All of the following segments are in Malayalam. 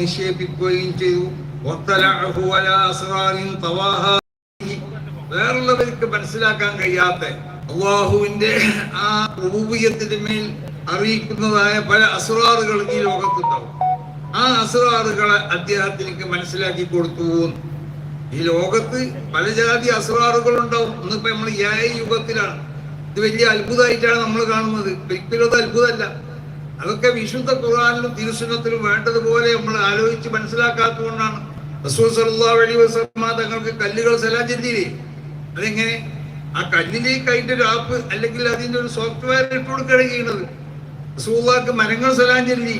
നിക്ഷേപിക്കുകയും ചെയ്തു. വേറുള്ളവർക്ക് മനസ്സിലാക്കാൻ കഴിയാത്ത അള്ളാഹുവിന്റെ ആ റൂബിയത്തിന്റെ മേൽ അറിയിക്കുന്നതായ പല അസുറാറുകൾ ഈ ലോകത്തുണ്ടാവും. ആ അസുറാറുകളെ അദ്ദേഹത്തിലേക്ക് മനസ്സിലാക്കി കൊടുത്തു ഈ ലോകത്ത് പല ജാതി അസുറാറുകൾ ഉണ്ടാവും ഇന്നിപ്പോ നമ്മൾ ഏ യുഗത്തിലാണ്. ഇത് വലിയ അത്ഭുതമായിട്ടാണ് നമ്മൾ കാണുന്നത്. ഒരിക്കലും അത് അത്ഭുതമല്ല. അതൊക്കെ വിശുദ്ധ ഖുർആാനിലും തിരുസുനത്തിലും വേണ്ടതുപോലെ നമ്മൾ ആലോചിച്ച് മനസ്സിലാക്കാത്തതുകൊണ്ടാണ്. റസൂൽ തങ്ങൾക്ക് കല്ലുകൾ സലാം അതെങ്ങനെ? ആ കല്ലിലേക്ക് അതിന്റെ ഒരു ആപ്പ് അല്ലെങ്കിൽ അതിന്റെ ഒരു സോഫ്റ്റ്വെയർ ഇട്ട് കൊടുക്കുകയാണ് ചെയ്യുന്നത്. മരങ്ങൾ സലാം ചെല്ലി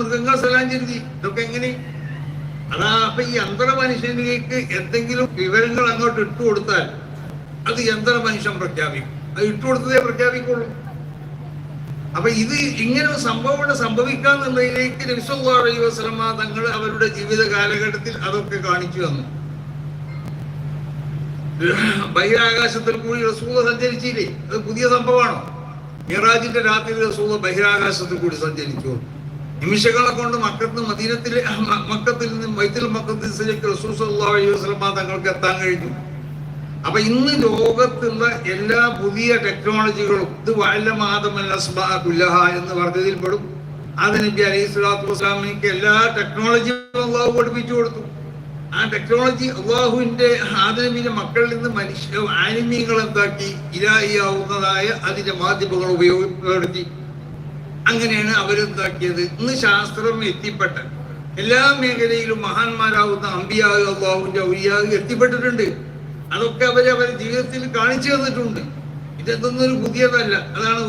മൃഗങ്ങൾ സലാം ഇതൊക്കെ എങ്ങനെ? അതാ അപ്പൊ ഈ യന്ത്ര മനുഷ്യനിലേക്ക് എന്തെങ്കിലും വിവരങ്ങൾ അങ്ങോട്ട് ഇട്ടുകൊടുത്താൽ അത് യന്ത്ര മനുഷ്യൻ പ്രഖ്യാപിക്കും. അത് ഇട്ടുകൊടുത്തതേ പ്രഖ്യാപിക്കുള്ളൂ. അപ്പൊ ഇത് ഇങ്ങനെ സംഭവം ഇവിടെ സംഭവിക്കാന്നുള്ളതിലേക്ക് നബിസല്ലാ അലൈഹി തങ്ങൾ അവരുടെ ജീവിത കാലഘട്ടത്തിൽ അതൊക്കെ കാണിച്ചു തന്നു. ബഹിരാകാശത്തിൽ കൂടി റസൂല സഞ്ചരിച്ചില്ലേ? അത് പുതിയ സംഭവമാണോ? മിറാജിന്റെ രാത്രി റസൂല ബഹിരാകാശത്തിൽ കൂടി സഞ്ചരിച്ചു. നിമിഷങ്ങളെ കൊണ്ട് മക്കത്ത് മദീനത്തിലെ മക്കത്തിൽ നിന്ന് വൈത്തിൽ മക്കത്തിൽ റസൂൽ അലൈഹി വസ്ലമ തങ്ങൾക്ക് എത്താൻ കഴിഞ്ഞു. അപ്പൊ ഇന്ന് ലോകത്തുള്ള എല്ലാ പുതിയ ടെക്നോളജികളും ഇത് കുല്ലഹ എന്ന് പറഞ്ഞതിൽ പെടും അത് നബി അലൈഹി സ്വലാത്തു വസ്ലാമിക്ക് എല്ലാ ടെക്നോളജിയും അള്ളാഹു പഠിപ്പിച്ചു കൊടുത്തു. ആ ടെക്നോളജി അള്ളാഹുവിന്റെ ആദമിന്റെ മക്കളിൽ നിന്ന് മനുഷ്യ ആനിമീങ്ങൾ എന്താക്കി ഇരായിയാവുന്നതായ അതിന്റെ മാധ്യമങ്ങൾ ഉപയോഗപ്പെടുത്തി. അങ്ങനെയാണ് അവരെന്താക്കിയത് ഇന്ന് ശാസ്ത്രം എത്തിപ്പെട്ട എല്ലാ മേഖലയിലും മഹാന്മാരാവുന്ന അമ്പിയാകും അള്ളാഹുവിന്റെ ഔലിയാഗ് എത്തിപ്പെട്ടിട്ടുണ്ട്. അതൊക്കെ അവർ അവരെ ജീവിതത്തിൽ കാണിച്ചു തന്നിട്ടുണ്ട്. ഇതെന്തൊന്നും ഒരു പുതിയതല്ല. അതാണ്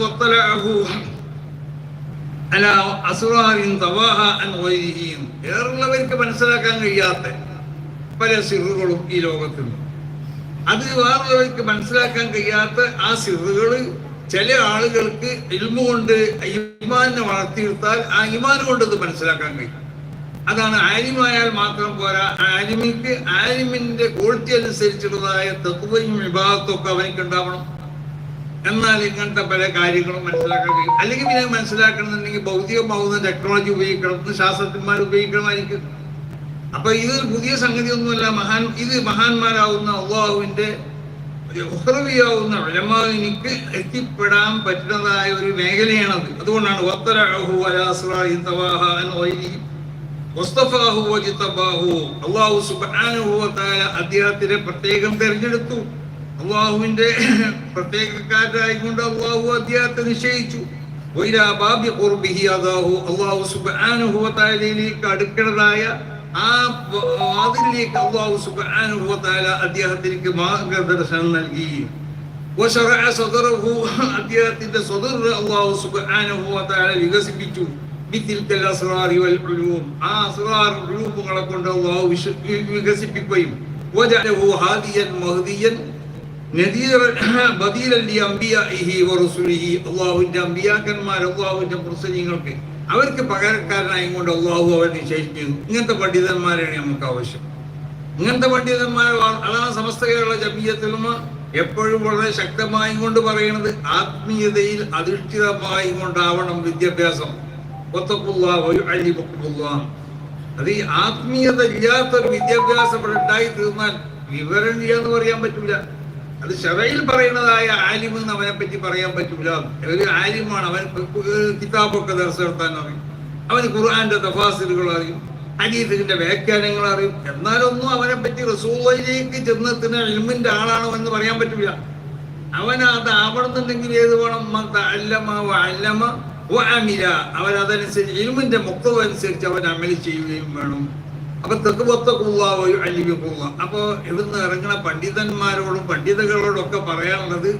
അല്ല അല അസുറാറിൻ തവാഹ അൻ ഗൈരിഹിയും വേറുള്ളവർക്ക് മനസ്സിലാക്കാൻ കഴിയാത്ത പല സിറുകളും ഈ ലോകത്തുണ്ട് അത് വേറുള്ളവർക്ക് മനസ്സിലാക്കാൻ കഴിയാത്ത ആ സിറുകൾ ചില ആളുകൾക്ക് ഇൽമ കൊണ്ട് ഇമാനെ വളർത്തിയെടുത്താൽ ആ ഇമാൻ ഇത് മനസ്സിലാക്കാൻ കഴിയും. അതാണ് ആലിമായാൽ മാത്രം പോരാ. ആലിമിക്ക് ആലിമിന്റെ ക്വാളിറ്റി അനുസരിച്ചുള്ളതായ തത്വയും വിഭാഗത്തും ഒക്കെ അവനക്ക് ഉണ്ടാവണം എന്നാൽ ഇങ്ങനത്തെ പല കാര്യങ്ങളും മനസ്സിലാക്കാൻ കഴിയും. അല്ലെങ്കിൽ പിന്നെ മനസ്സിലാക്കണമെന്നുണ്ടെങ്കിൽ ഭൗതികമാവുന്ന ടെക്നോളജി ഉപയോഗിക്കണം. ശാസ്ത്രജ്ഞന്മാർ ഉപയോഗിക്കണമായിരിക്കും. അപ്പൊ ഇത് പുതിയ സംഗതി ഒന്നുമല്ല മഹാൻ ഇത് മഹാന്മാരാവുന്ന അള്ളാഹുവിന്റെ ഹുറവിയാവുന്ന ഉലമാവിനിക്ക് എത്തിപ്പെടാൻ പറ്റുന്നതായ ഒരു മേഖലയാണത്. അതുകൊണ്ടാണ് ഒത്തരാഹു അലാ സിറാഇ തവാഹ അൻ വ തആല അദ്ദേഹത്തിനെ പ്രത്യേകം തിരഞ്ഞെടുത്തു. അള്ളാഹുവിന്റെ പ്രത്യേകക്കാരായിക്കൊണ്ട് അള്ളാഹു അദ്ദേഹത്തെ നിശ്ചയിച്ചു. വ തആലയിലേക്ക് അടുക്കുന്നതായ ആ വാതിലേക്ക് അള്ളാഹു സുബാനുഭവത്തായ അദ്ദേഹത്തിലേക്ക് മാർഗദർശനം നൽകി. അദ്ദേഹത്തിന്റെ സദർ അള്ളാഹു സുബാനുഭവത്തായ വികസിപ്പിച്ചു. ആ അസ്റാർ ഉലൂമുകളെ കൊണ്ട് അള്ളാഹു വികസിപ്പിക്കുകയും അള്ളാഹുവിന്റെ അമ്പിയാക്കന്മാർ അള്ളാഹുവിന്റെ മുർസലീങ്ങൾക്ക് അവർക്ക് പകരക്കാരനായും കൊണ്ട് അള്ളാഹു അവരെ നിശ്ചയിക്കുന്നു ഇങ്ങനത്തെ പണ്ഡിതന്മാരാണ് നമുക്ക് ആവശ്യം. ഇങ്ങനത്തെ പണ്ഡിതന്മാർ അതാണ് സമസ്ത കേരള ജമീയത്തിലും എപ്പോഴും വളരെ ശക്തമായി കൊണ്ട് പറയുന്നത്. ആത്മീയതയിൽ അധിഷ്ഠിതമായി കൊണ്ടാവണം വിദ്യാഭ്യാസം. അത് ഈ ആത്മീയത ഇല്ലാത്ത ഒരു വിദ്യാഭ്യാസം ഇവിടെ ഉണ്ടായി തീർന്നാൽ വിവരമില്ല എന്ന് പറയാൻ പറ്റൂല. അത് ഷറയിൽ പറയുന്നതായ ആലിം എന്ന് അവനെ പറ്റി പറയാൻ പറ്റൂല. ഒരു ആലിമാണ് അവൻ കിതാബൊക്കെ ദർശനം നടത്താൻ അറിയും. അവന് ഖുർആന്റെ തഫാസിലുകൾ അറിയും. ഹദീസിന്റെ വ്യാഖ്യാനങ്ങൾ അറിയും. എന്നാലൊന്നും അവനെ പറ്റി റസൂലയിലേക്ക് ചെന്നെത്തുന്ന ഇൽമിന്റെ ആളാണോ എന്ന് പറയാൻ പറ്റൂല. അവൻ അത് ആവണമെന്നുണ്ടെങ്കിൽ ഏത് വേണം? അല്ലമ അല്ലമ വഅമില. അവൻ അതനുസരിച്ച് ഇൽമിന്റെ മൊത്തം അനുസരിച്ച് അവൻ അമൽ ചെയ്യുകയും വേണം. അപ്പൊ തെക്കുപത്തക്കുള്ള ഒരു അല്ലിക്കുള്ള അപ്പൊ ഇവിടുന്ന് ഇറങ്ങുന്ന പണ്ഡിതന്മാരോടും പണ്ഡിതകളോടും ഒക്കെ പറയാനുള്ളത്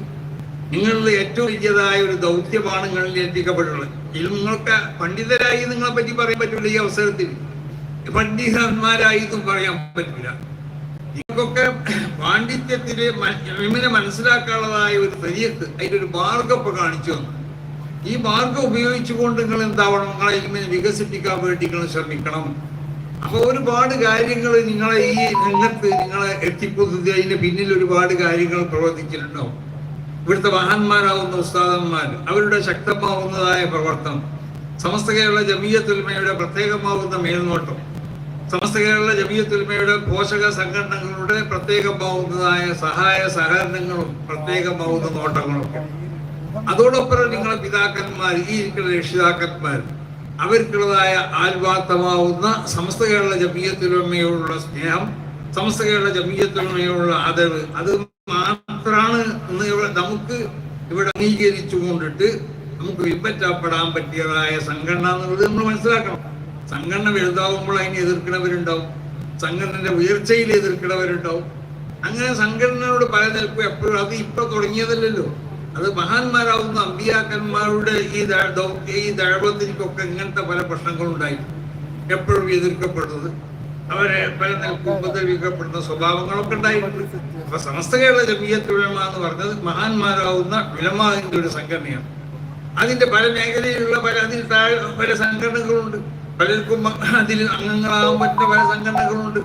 നിങ്ങളുടെ ഏറ്റവും വലിയതായ ഒരു ദൗത്യമാണ് നിങ്ങളിൽ എത്തിക്കപ്പെട്ടുള്ളത് നിങ്ങൾക്ക് പണ്ഡിതരായി നിങ്ങളെ പറ്റി പറയാൻ പറ്റില്ല ഈ അവസരത്തിൽ. പണ്ഡിതന്മാരായിട്ടും പറയാൻ പറ്റില്ല നിങ്ങൾക്കൊക്കെ പാണ്ഡിത്യത്തിൽ മനസ്സിലാക്കാനുള്ളതായ ഒരു തരിയത്ത് അതിന്റെ ഒരു മാർഗം കാണിച്ചു തന്നു. ഈ മാർഗം ഉപയോഗിച്ചുകൊണ്ട് നിങ്ങൾ എന്താവണം? നിങ്ങളെ ഇങ്ങനെ വികസിപ്പിക്കാൻ വേണ്ടി നിങ്ങൾ ശ്രമിക്കണം. അപ്പൊ ഒരുപാട് കാര്യങ്ങൾ നിങ്ങളെ ഈ രംഗത്ത് നിങ്ങളെ എത്തിക്കുന്നത് അതിന്റെ പിന്നിൽ ഒരുപാട് കാര്യങ്ങൾ പ്രവർത്തിച്ചിട്ടുണ്ടാവും ഇവിടുത്തെ മഹാന്മാരാവുന്ന ഉസ്താദന്മാർ അവരുടെ ശക്തമാവുന്നതായ പ്രവർത്തനം സമസ്ത കേരള ജമീയത്തുൽമയുടെ പ്രത്യേകമാവുന്ന മേൽനോട്ടം സമസ്ത കേരള ജമീയത്തുൽമയുടെ പോഷക സംഘടനകളുടെ പ്രത്യേകമാവുന്നതായ സഹായ സഹകരണങ്ങളും പ്രത്യേകമാവുന്ന നോട്ടങ്ങളൊക്കെ. അതോടൊപ്പം നിങ്ങളെ പിതാക്കന്മാർ ഈ ഇരിക്കുന്ന രക്ഷിതാക്കന്മാർ അവർക്കുള്ളതായ ആത്മാർത്ഥമാവുന്ന സമസ്ത കേരള ജമീയത്തിലുമയോടുള്ള സ്നേഹം സമസ്ത കേരള ജമീയത്തിലുമയോടുള്ള ആദരവ് അത് മാത്രമാണ് ഇന്ന് നമുക്ക് ഇവിടെ അംഗീകരിച്ചു കൊണ്ടിട്ട് നമുക്ക് പിൻപറ്റപ്പെടാൻ പറ്റിയതായ സംഘടന എന്നുള്ളത് നമ്മൾ മനസ്സിലാക്കണം. സംഘടന വലുതാവുമ്പോൾ അതിനെ എതിർക്കുന്നവരുണ്ടാവും. സംഘടനയുടെ ഉയർച്ചയിൽ എതിർക്കുന്നവരുണ്ടാവും. അങ്ങനെ സംഘടനയോട് പല നിൽക്കും എപ്പോഴും അത് ഇപ്പൊ തുടങ്ങിയതല്ലല്ലോ. അത് മഹാന്മാരാവുന്ന അമ്പിയാക്കന്മാരുടെ ഈ ഈ ദഴവത്തിനൊക്കെ ഇങ്ങനത്തെ പല പ്രശ്നങ്ങളുണ്ടായി. എപ്പോഴും എതിർക്കപ്പെടുന്നത്. അവരെ പല നിൽക്കുമ്പോഴത്തെ സ്വഭാവങ്ങളൊക്കെ ഉണ്ടായിട്ടുണ്ട് അപ്പൊ സമസ്ത കേരള ജമീയത്ത് വിളമ എന്ന് പറഞ്ഞത് മഹാന്മാരാവുന്ന വിലമാതിന്റെ ഒരു സംഘടനയാണ്. അതിന്റെ പല മേഖലയിലുള്ള പല അതിൽ താഴെ പല സംഘടനകളുണ്ട്. പലർക്കും അതിൽ അംഗങ്ങളാകാൻ പറ്റുന്ന പല സംഘടനകളുണ്ട്.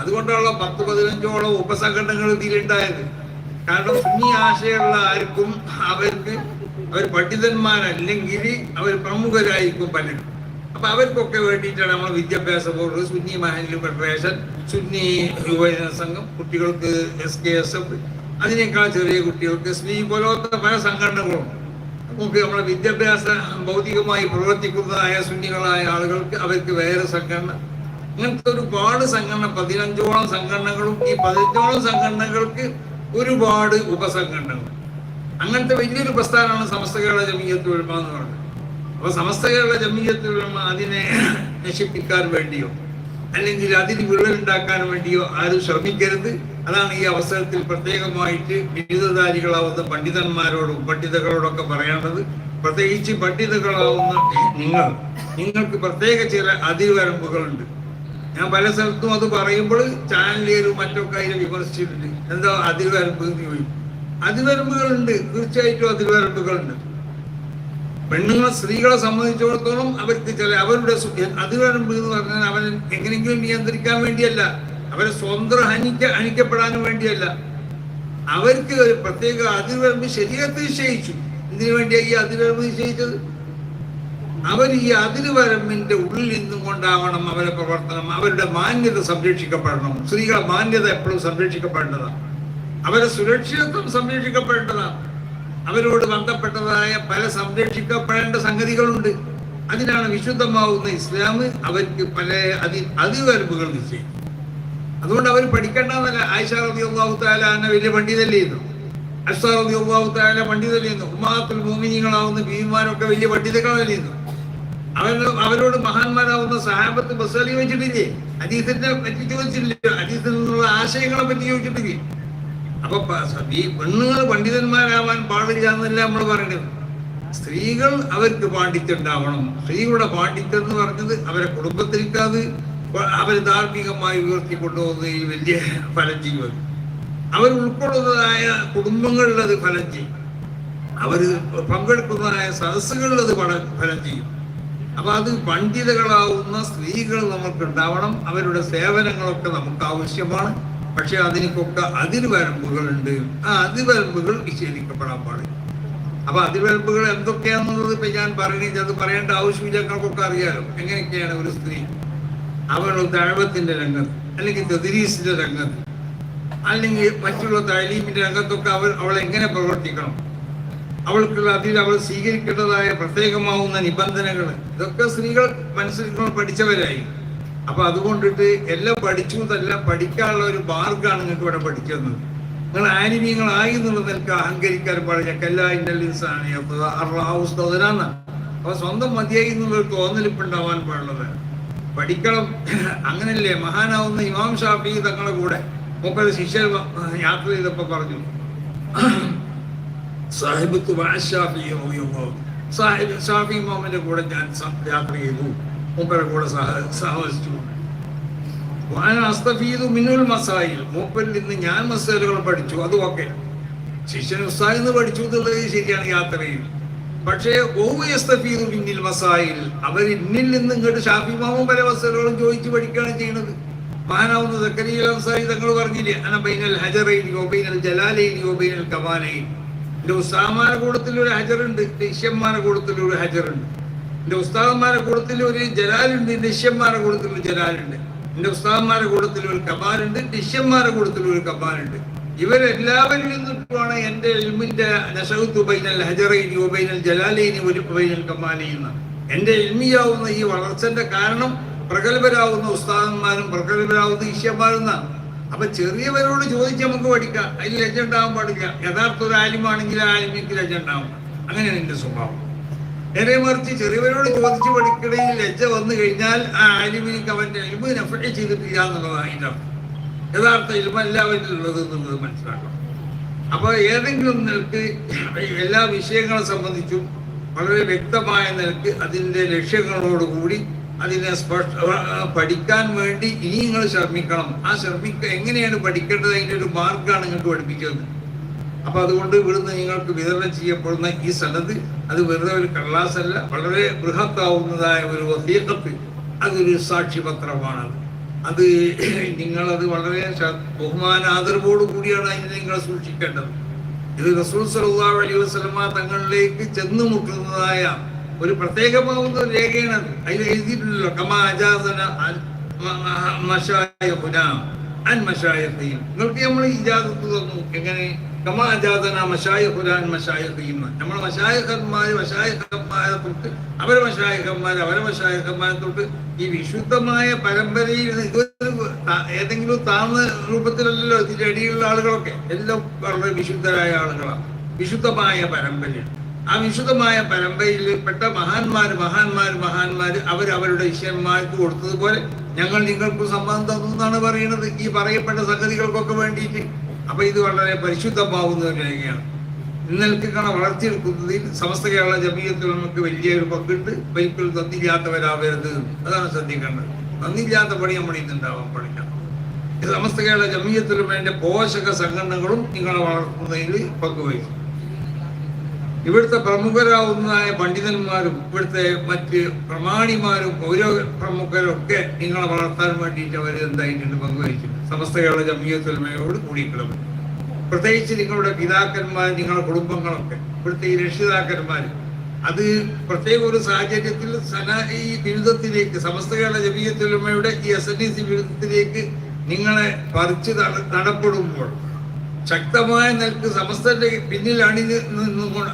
അതുകൊണ്ടുള്ള പത്ത് പതിനഞ്ചോളം ഉപസംഘടനകൾ ഇതിലുണ്ടായത്. കാരണം സുന്നി ആശയമുള്ള ആർക്കും അവർക്ക് അവർ പണ്ഡിതന്മാരല്ലെങ്കിൽ അവർ പ്രമുഖരായിരിക്കും പലരും. അപ്പൊ അവർക്കൊക്കെ വേണ്ടിയിട്ടാണ് നമ്മൾ വിദ്യാഭ്യാസ ബോർഡ് സുന്നി മഹല്ല് ഫെഡറേഷൻ സുന്നി യുവജന സംഘം കുട്ടികൾക്ക് എസ് കെ എസ് എഫ് അതിനേക്കാൾ ചെറിയ കുട്ടികൾക്ക് സ്ത്രീ പോലത്തെ പല സംഘടനകളുണ്ട്. നമുക്ക് നമ്മളെ വിദ്യാഭ്യാസ ഭൗതികമായി പ്രവർത്തിക്കുന്നതായ സുന്നികളായ ആളുകൾക്ക് അവർക്ക് വേറെ സംഘടന. അങ്ങനത്തെ ഒരുപാട് സംഘടന പതിനഞ്ചോളം സംഘടനകളും ഈ പതിനഞ്ചോളം സംഘടനകൾക്ക് ഒരുപാട് ഉപസംഘടനകൾ. അങ്ങനത്തെ വലിയൊരു പ്രസ്ഥാനമാണ് സമസ്ത കേരള ജമീയത്ത് ഉലമ എന്ന് പറയുന്നത്. അപ്പൊ സമസ്ത കേരള ജമീയത്ത് ഉലമ അതിനെ നശിപ്പിക്കാൻ വേണ്ടിയോ അല്ലെങ്കിൽ അതിന് വിള്ളലുണ്ടാക്കാൻ വേണ്ടിയോ ആരും ശ്രമിക്കരുത്. അതാണ് ഈ അവസരത്തിൽ പ്രത്യേകമായിട്ട് ബിരുദധാരികളാവുന്ന പണ്ഡിതന്മാരോടും പണ്ഡിതകളോടൊക്കെ പറയേണ്ടത് പ്രത്യേകിച്ച് പണ്ഡിതകളാവുന്ന നിങ്ങൾ നിങ്ങൾക്ക് പ്രത്യേക ചില അതിർവരമ്പുകളുണ്ട് ഞാൻ പല സ്ഥലത്തും അത് പറയുമ്പോൾ ചാനലുകളും മറ്റൊക്കെ അതിനെ വിമർശിച്ചിട്ടുണ്ട്. എന്താ അതിർവരമ്പ് എന്ന് ചോദിക്കും അതിർവരമ്പുകളുണ്ട് തീർച്ചയായിട്ടും അതിർവരമ്പുകളുണ്ട് പെണ്ണുങ്ങളെ സ്ത്രീകളെ സംബന്ധിച്ചിടത്തോളം അവർക്ക് ചില അവരുടെ അതിവരമ്പ് എന്ന് പറഞ്ഞാൽ അവൻ എങ്ങനെയെങ്കിലും നിയന്ത്രിക്കാൻ വേണ്ടിയല്ല. അവരെ സ്വന്തം ഹനിക്ക ഹനിക്കപ്പെടാനും വേണ്ടിയല്ല. അവർക്ക് ഒരു പ്രത്യേക അതിർവരമ്പ് ശരീരത്തിൽ നിശ്ചയിച്ചു. ഇതിനു വേണ്ടിയായി ഈ അതിവരമ്പ് നിശ്ചയിച്ചത്? അവർ ഈ അതിരുവരമ്പിന്റെ ഉള്ളിൽ നിന്നും കൊണ്ടാവണം അവരുടെ പ്രവർത്തനം അവരുടെ മാന്യത സംരക്ഷിക്കപ്പെടണം. സ്ത്രീകളെ മാന്യത എപ്പോഴും സംരക്ഷിക്കപ്പെടേണ്ടതാണ്. അവരുടെ സുരക്ഷിതത്വം സംരക്ഷിക്കപ്പെടേണ്ടതാണ്. അവരോട് ബന്ധപ്പെട്ടതായ പല സംരക്ഷിക്കപ്പെടേണ്ട സംഗതികളുണ്ട്. അതിനാണ് വിശുദ്ധമാവുന്ന ഇസ്ലാം അവർക്ക് പല അതി അതിവരമ്പുകൾ നിശ്ചയിക്കും അതുകൊണ്ട് അവർ പഠിക്കേണ്ടെന്നല്ല ആയിഷ റബി അള്ളാഹു താലാന്ന വലിയ പണ്ഡിതല്ലേന്നു അഷ്റ റബി അള്ളാഹു താല പണ്ഡിതല്ലേന്നു ഉമ്മാത്തുൽ മോമിനികളാവുന്ന ഭീമാരൊക്കെ വലിയ പണ്ഡിതകളല്ലേന്നു അവർ അവരോട് മഹാന്മാരാവുന്ന സഹാബത്ത് ബസ്സലി വെച്ചിട്ടില്ലേ അജീസിനെ പറ്റി ചോദിച്ചിട്ടില്ല? അദീസിൽ നിന്നുള്ള ആശയങ്ങളെ പറ്റി ചോദിച്ചിട്ടില്ലേ? അപ്പൊ ഈ പെണ്ണുങ്ങൾ പണ്ഡിതന്മാരാവാൻ പാടില്ല എന്നല്ല നമ്മൾ പറയുന്നത് സ്ത്രീകൾ അവർക്ക് പാണ്ഡിത്യം ഉണ്ടാവണം സ്ത്രീകളുടെ പാണ്ഡിത്യം എന്ന് പറഞ്ഞത് അവരെ കുടുംബത്തിലേക്ക് അത് ധാർമ്മികമായി ഈ വലിയ ഫലം ചെയ്യുന്നത്. അവർ ഉൾക്കൊള്ളുന്നതായ കുടുംബങ്ങളിൽ അത് ഫലം ചെയ്യും. അവർ പങ്കെടുക്കുന്നതായ സദസ്സുകളിൽ അത് ഫലം ചെയ്യും. അപ്പൊ അത് പണ്ഡിതകളാവുന്ന സ്ത്രീകൾ നമുക്ക് ഉണ്ടാവണം അവരുടെ സേവനങ്ങളൊക്കെ നമുക്ക് ആവശ്യമാണ് പക്ഷെ അതിനൊക്കെ അതിർവരമ്പുകളുണ്ട് ആ അതിർവരമ്പുകൾ വിശേഷിക്കപ്പെടാൻ പാടില്ല. അപ്പൊ അതിർവരമ്പുകൾ എന്തൊക്കെയാണെന്നുള്ളത് ഇപ്പൊ ഞാൻ പറയുന്നത് അത് പറയേണ്ട ആവശ്യമില്ല. ഞങ്ങൾക്കൊക്കെ അറിയാലോ. എങ്ങനെയൊക്കെയാണ് ഒരു സ്ത്രീ? അവൾ ദഴവത്തിന്റെ രംഗത്ത് അല്ലെങ്കിൽ തദ്രീസിന്റെ രംഗത്ത് അല്ലെങ്കിൽ മറ്റുള്ള തലീമിന്റെ രംഗത്തൊക്കെ അവൾ അവൾ എങ്ങനെ പ്രവർത്തിക്കണം? അവൾക്കുള്ള അതിൽ അവൾ സ്വീകരിക്കേണ്ടതായ പ്രത്യേകമാവുന്ന നിബന്ധനകൾ ഇതൊക്കെ സ്ത്രീകൾ മനസ്സിൽ പഠിച്ചവരായി. അപ്പൊ അതുകൊണ്ടിട്ട് എല്ലാം പഠിച്ചു എന്നല്ല പഠിക്കാനുള്ള ഒരു മാർഗമാണ് നിങ്ങൾക്ക് ഇവിടെ പഠിക്കുന്നത് നിങ്ങൾ ആനിമീയങ്ങളായി എന്നുള്ള നിൽക്കുക അഹങ്കരിക്കാൻ പാടില്ല. കല്ലാ ഇന്റലിജൻസ് ആണ് അള്ളാഹുസ്തനാണ് അപ്പൊ സ്വന്തം മതിയായി എന്നുള്ള തോന്നലിപ്പ് ഉണ്ടാവാൻ പാടുള്ളത്. പഠിക്കണം. അങ്ങനല്ലേ മഹാനാവുന്ന ഇമാം ഷാഫി തങ്ങളുടെ കൂടെ. മുപ്പത് ശിഷ്യർ യാത്ര ചെയ്തപ്പോ പറഞ്ഞു. സാഹിബത്ത് ഷാഫി സാഹിബ് ഷാഫി ഇമാമിന്റെ കൂടെ ഞാൻ യാത്ര ചെയ്തു. മൂപ്പരുടെ കൂടെ സഹ സഹവസിച്ചു അസ്തഫീദു മിനുൽ മസായിൽ. മൂപ്പരിൽ നിന്ന് ഞാൻ മസാലുകൾ പഠിച്ചു. അതും ഒക്കെ. ശിഷ്യൻ ഉസ്താദിൽ നിന്ന് പഠിച്ചു എന്നുള്ളത് ശരിയാണ് യാത്രയിൽ. പക്ഷേ ഓവയസ്തഫീദു മിന്നിൽ മസായിൽ. അവർ ഇന്നിൽ നിന്ന് ഇങ്ങോട്ട് ഷാഫി മാമും പല മസാലുകളും ചോദിച്ചു പഠിക്കുകയാണ് ചെയ്യുന്നത്. മഹാനാവുന്ന സക്കരിയ തങ്ങൾ പറഞ്ഞില്ലേ അന ബൈനൽ ഹജറൈനിയോ ബൈനൽ ജലാലൈനിയോ ബൈനൽ കമാലൈൻ എന്റെ ഉസാമാന കൂടത്തിൽ ഒരു ഹജറുണ്ട് എന്റെ ഇഷ്യന്മാരുടെ കൂടത്തിൽ ഒരു ഹജറുണ്ട്. എന്റെ ഉസ്താദന്മാരെ കൂടത്തിൽ ഒരു ജലാലുണ്ട് എന്റെ ഇഷ്യന്മാരെ കൂടത്തിൽ ഒരു ജലാലുണ്ട്. എന്റെ ഉസ്താദന്മാരെ കൂടത്തിൽ ഒരു കപാലുണ്ട് എന്റെ ഇഷ്യന്മാരെ കൂടത്തിൽ ഒരു കപാലുണ്ട് ഇവരെല്ലാവരിൽ നിന്നിട്ടുമാണ് എന്റെ എൽമിന്റെ നസഹത്തു ബൈനൽ ഹജറൈനി ബൈനൽ ജലാലൈനി ഒരു ബൈനൽ കമാലിയുന്ന എന്റെ എൽമിയാവുന്ന ഈ വളർച്ചന്റെ കാരണം പ്രഗത്ഭരാവുന്ന ഉസ്താദന്മാരും പ്രഗത്ഭരാവുന്ന ഈശ്യന്മാരും എന്നാണ്. അപ്പൊ ചെറിയവരോട് ചോദിച്ച് നമുക്ക് പഠിക്കാം. അതിൽ ലജ്ജ ഉണ്ടാവാൻ പാടില്ല. യഥാർത്ഥ ഒരു ആലിമാണെങ്കിൽ ആലിമിക്ക് ലജ്ജ ഉണ്ടാവും അങ്ങനെയാണ് എന്റെ സ്വഭാവം. നേരെ മറിച്ച് ചെറിയവരോട് ചോദിച്ച് പഠിക്കണയിൽ ലജ്ജ വന്നു കഴിഞ്ഞാൽ ആ ആലിമിനിക്ക് അവന്റെ എൽമ് നഫ ചെയ്തിട്ടില്ല എന്നുള്ളതാണ് അർത്ഥം യഥാർത്ഥ എല്ലാവരിലും ഉള്ളത് എന്നുള്ളത് മനസ്സിലാക്കണം. അപ്പൊ ഏതെങ്കിലും നിലയ്ക്ക് എല്ലാ വിഷയങ്ങളെ സംബന്ധിച്ചും വളരെ വ്യക്തമായ നിലയ്ക്ക് അതിന്റെ ലക്ഷ്യങ്ങളോടുകൂടി അതിനെ സ്പഷ്ട പഠിക്കാൻ വേണ്ടി ഇനി നിങ്ങൾ ശ്രമിക്കണം. ആ ശ്രമിക്ക എങ്ങനെയാണ് പഠിക്കേണ്ടത്? അതിന്റെ ഒരു മാർഗമാണ് നിങ്ങൾക്ക് പഠിപ്പിക്കുന്നത്. അപ്പൊ അതുകൊണ്ട് ഇവിടുന്ന് നിങ്ങൾക്ക് വിതരണം ചെയ്യപ്പെടുന്ന ഈ സനത് അത് വെറുതെ ഒരു കള്ളാസല്ല വളരെ ബൃഹത്താവുന്നതായ ഒരു വസീകത്ത് അതൊരു സാക്ഷിപത്രമാണ്. അത് നിങ്ങളത് വളരെ ബഹുമാനാദരവോടു കൂടിയാണ് അതിനെ നിങ്ങൾ സൂക്ഷിക്കേണ്ടത്. ഇത് റസൂൽ സലഹ് അലൈഹി വസല്ലമ തങ്ങളിലേക്ക് ചെന്ന് മുട്ടുന്നതായ ഒരു പ്രത്യേകമാവുന്ന രേഖയാണ് അത്. അതിൽ എഴുതിയിട്ടുണ്ടല്ലോ കമാ അജാസന അൻ- മ- മ- മശായിഖുനാ അൻ മശായിഖിഹിം. നിങ്ങൾക്ക് നമ്മൾ ഇജാസത്ത് തന്നു. എങ്ങനെ? കമാ അജാസന മശായിഖുനാ അൻ മശായിഖിഹിം. നമ്മൾ മശായിഖന്മാര് മശായിഖന്മാരെ തൊട്ട് അവരെ മശായിഖന്മാര് അവരെ മശായിഖന്മാരെ തൊട്ട് ഈ വിശുദ്ധമായ പരമ്പരയിൽ ഇതൊരു ഏതെങ്കിലും താഴ്ന്ന രൂപത്തിലല്ലല്ലോ ഇതിന്റെ അടിയിലുള്ള ആളുകളൊക്കെ. എല്ലാം വളരെ വിശുദ്ധരായ ആളുകളാണ്. വിശുദ്ധമായ പരമ്പരയാണ്. ആ വിശുദ്ധമായ പരമ്പരയിൽ പെട്ട മഹാന്മാർ മഹാന്മാർ മഹാന്മാർ അവരുടെ ശിഷ്യന്മാർക്ക് കൊടുത്തതുപോലെ ഞങ്ങൾ നിങ്ങൾക്ക് സമ്മതം തന്നു എന്നാണ് പറയുന്നത്. ഈ പറയപ്പെട്ട സംഗതികൾക്കൊക്കെ വേണ്ടിയിട്ട്. അപ്പൊ ഇത് വളരെ പരിശുദ്ധമാവുന്ന ഒരു രേഖയാണ് ഇന്നൽക്കാണ് വളർത്തിയെടുക്കുന്നതിൽ സമസ്ത കേരള ജമീയത്തിൽ നമുക്ക് വലിയൊരു പങ്കുണ്ട് ഒരിക്കലും തന്നില്ലാത്തവരാവരുത് അതാണ് ശ്രദ്ധിക്കേണ്ടത് തന്നില്ലാത്ത പണി നമ്മൾ ഇന്നുണ്ടാവാൻ പഠിക്കണം സമസ്ത കേരള ജമീയത്തിലും വേണ്ട പോഷക സംഘടനകളും നിങ്ങളെ വളർത്തുന്നതിൽ പങ്കുവഹിക്കും. ഇവിടുത്തെ പ്രമുഖരാവുന്നതായ പണ്ഡിതന്മാരും ഇവിടുത്തെ മറ്റ് പ്രമാണിമാരും ഓരോ പ്രമുഖരും ഒക്കെ നിങ്ങളെ വളർത്താൻ വേണ്ടിയിട്ട് അവർ എന്തായിട്ടുണ്ട് പങ്കുവഹിച്ചു സമസ്ത കേരള ജമീയത്തൊരുമയോട് കൂടിയിട്ടുള്ളത്. പ്രത്യേകിച്ച് നിങ്ങളുടെ പിതാക്കന്മാർ നിങ്ങളുടെ കുടുംബങ്ങളൊക്കെ ഇവിടുത്തെ ഈ രക്ഷിതാക്കന്മാർ അത് പ്രത്യേക ഒരു സാഹചര്യത്തിൽ സന ഈ ബിരുദത്തിലേക്ക് സമസ്ത കേരള ജമീയത്തൊരുമയുടെ ഈ എസ് എൻ ഡി സി ബിരുദത്തിലേക്ക് നിങ്ങളെ പറിച്ച് നട- നടപ്പെടുമ്പോൾ ശക്തമായ നിലയ്ക്ക് സമസ്തന്റെ നിന്നുകൊണ്ട്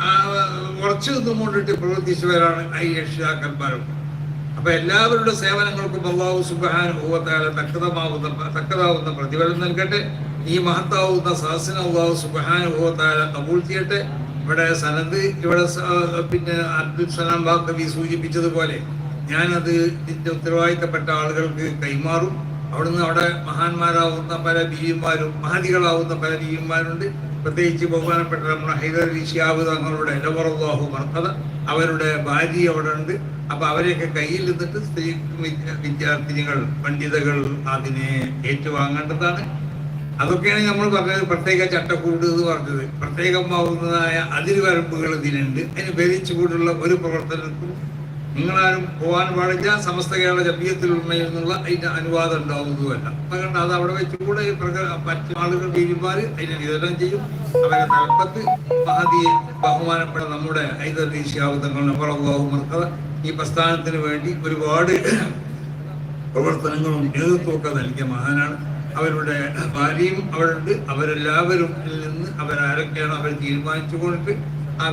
ഉറച്ചു നിന്നുകൊണ്ടിട്ട് പ്രവർത്തിച്ചവരാണ് ഈ രക്ഷിതാക്കന്മാരും അപ്പൊ എല്ലാവരുടെ സേവനങ്ങൾക്കും അള്ളാഹു സുബാനുഭവത്താല തക്കതമാവുന്ന തക്കതാവുന്ന പ്രതിഫലം നൽകട്ടെ. ഈ മഹത്താവുന്ന സഹസിന അള്ളാഹു സുബാനുഭവത്താല കബൂൾ ചെയ്യട്ടെ. ഇവിടെ സനന്ദ് ഇവിടെ പിന്നെ അബ്ദുൽ സലാം ബാക്കവി സൂചിപ്പിച്ചതുപോലെ ഞാനത് ഇതിന്റെ ഉത്തരവാദിത്തപ്പെട്ട ആളുകൾക്ക് കൈമാറും. അവിടുന്ന് അവിടെ മഹാന്മാരാവുന്ന പല ബീവിമാരും മഹതികളാവുന്ന പല ബീവിമാരുണ്ട് പ്രത്യേകിച്ച് ബഹുമാനപ്പെട്ട നമ്മുടെ ഹൈദർ അലി ഷിയാബ് തങ്ങളുടെ ലവറല്ലാഹു മർത്തത അവരുടെ ഭാര്യ അവിടെ ഉണ്ട് അപ്പൊ അവരെയൊക്കെ കയ്യിൽ നിന്നിട്ട് സ്ത്രീ വിദ്യ- വിദ്യാർത്ഥിനികൾ പണ്ഡിതകൾ അതിനെ ഏറ്റുവാങ്ങേണ്ടതാണ്. അതൊക്കെയാണ് നമ്മൾ പറഞ്ഞത് പ്രത്യേക ചട്ടക്കൂട് എന്ന് പറഞ്ഞത്. പ്രത്യേകമാവുന്നതായ അതിരുവരമ്പുകൾ ഇതിനുണ്ട്. അതിന് ഭരിച്ചുകൂടുള്ള ഒരു പ്രവർത്തനത്തിനും നിങ്ങളാരും പോകാൻ പാടില്ല. സമസ്ത കേരള ജപ്യത്തിൽ ഉണ്ടെന്നുള്ള അതിന്റെ അനുവാദം ഉണ്ടാവുന്നതുമല്ല. അതുകൊണ്ട് അത് അവിടെ വെച്ചുകൂടെ മറ്റു ആളുകൾ തീരുമാർ അതിനെ വിതരണം ചെയ്യും. അവരെ തലപ്പത്ത് മഹതിയെ ബഹുമാനപ്പെട്ട നമ്മുടെ ഐതീശ്യാവതങ്ങൾ നമ്പറാവുമർക്കത ഈ പ്രസ്ഥാനത്തിന് വേണ്ടി ഒരുപാട് പ്രവർത്തനങ്ങളും നേതൃത്വമൊക്കെ നൽകിയ മഹാനാണ്. അവരുടെ ഭാര്യയും അവരുണ്ട് അവരെല്ലാവരും നിന്ന് അവരാരൊക്കെയാണ് അവർ തീരുമാനിച്ചു ആ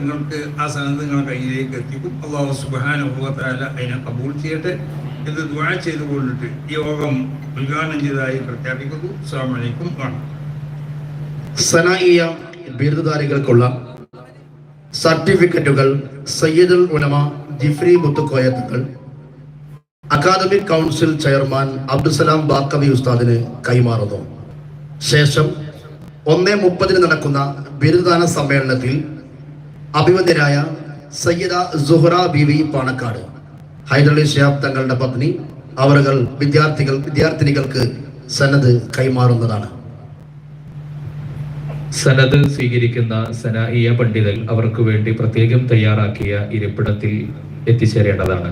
നിങ്ങൾക്ക് ആ സാധനം നിങ്ങളുടെ കയ്യിലേക്ക് എത്തിക്കും. അള്ളാഹു സുബാനുഭവത്താല അതിനെ കബൂൾ ചെയ്യട്ടെ ഇത് ദ്വാ ചെയ്തുകൊണ്ടിട്ട് ഈ യോഗം ഉദ്ഘാടനം ചെയ്തതായി പ്രഖ്യാപിക്കുന്നു. അസ്സാം വലൈക്കും കാണാം സനായിയ ബിരുദധാരികൾക്കുള്ള സർട്ടിഫിക്കറ്റുകൾ സയ്യിദുൽ ഉലമ Jifri Muthukkoya academic council chairman Abdussalam Baqavi ഉസ്താദിന് കൈമാറുന്നു. ശേഷം ഒന്നേ മുപ്പതിന് നടക്കുന്ന ബിരുദദാന സമ്മേളനത്തിൽ അഭിമന്യരായ സയ്യിദ സുഹറ ബിവി പാണക്കാട് ഹൈദരലി ഷിയാബ് തങ്ങളുടെ പത്നി അവറുകൾ വിദ്യാർത്ഥികൾ വിദ്യാർത്ഥിനികൾക്ക് സന്നദ് കൈമാറുന്നതാണ്. സനദ് സ്വീകരിക്കുന്ന സനായിയ പണ്ഡിതൽ അവർക്ക് വേണ്ടി പ്രത്യേകം തയ്യാറാക്കിയ ഇരിപ്പിടത്തിൽ എത്തിച്ചേരേണ്ടതാണ്.